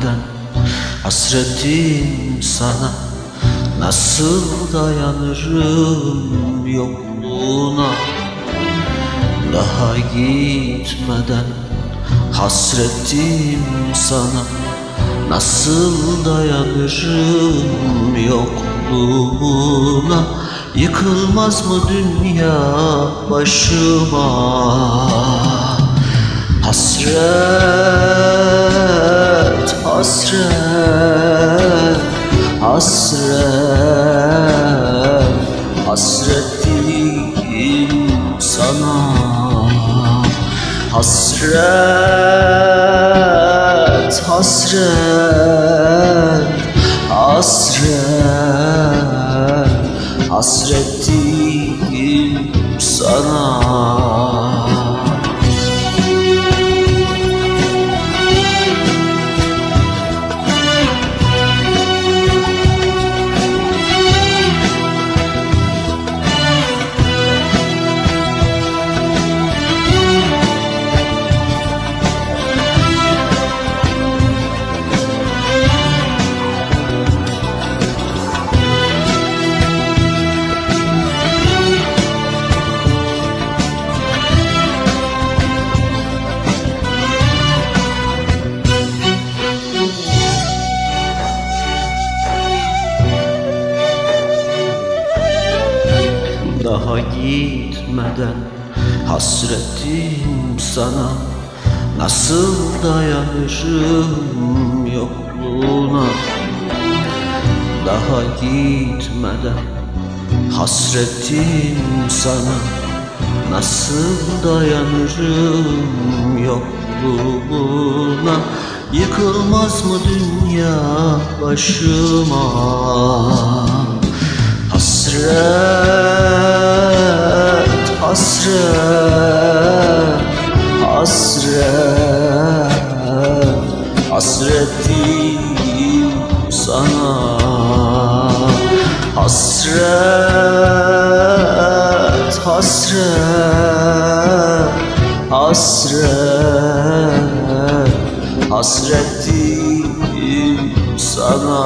gitmeden Hasretim sana Nasıl dayanırım yokluğuna? Daha gitmeden Hasretim sana Nasıl dayanırım yokluğuna? Yıkılmaz mı dünya başıma? Hasret, hasret, hasret Hasretim sana. Hasret, hasret, hasret Hasretim sana Daha gitmeden hasretim sana Nasıl dayanırım yokluğuna Daha gitmeden hasretim sana Nasıl dayanırım yokluğuna Yıkılmaz mı dünya başıma? Hasret, hasret, hasret Hasretim sana. Hasret, hasret, hasret Hasretim sana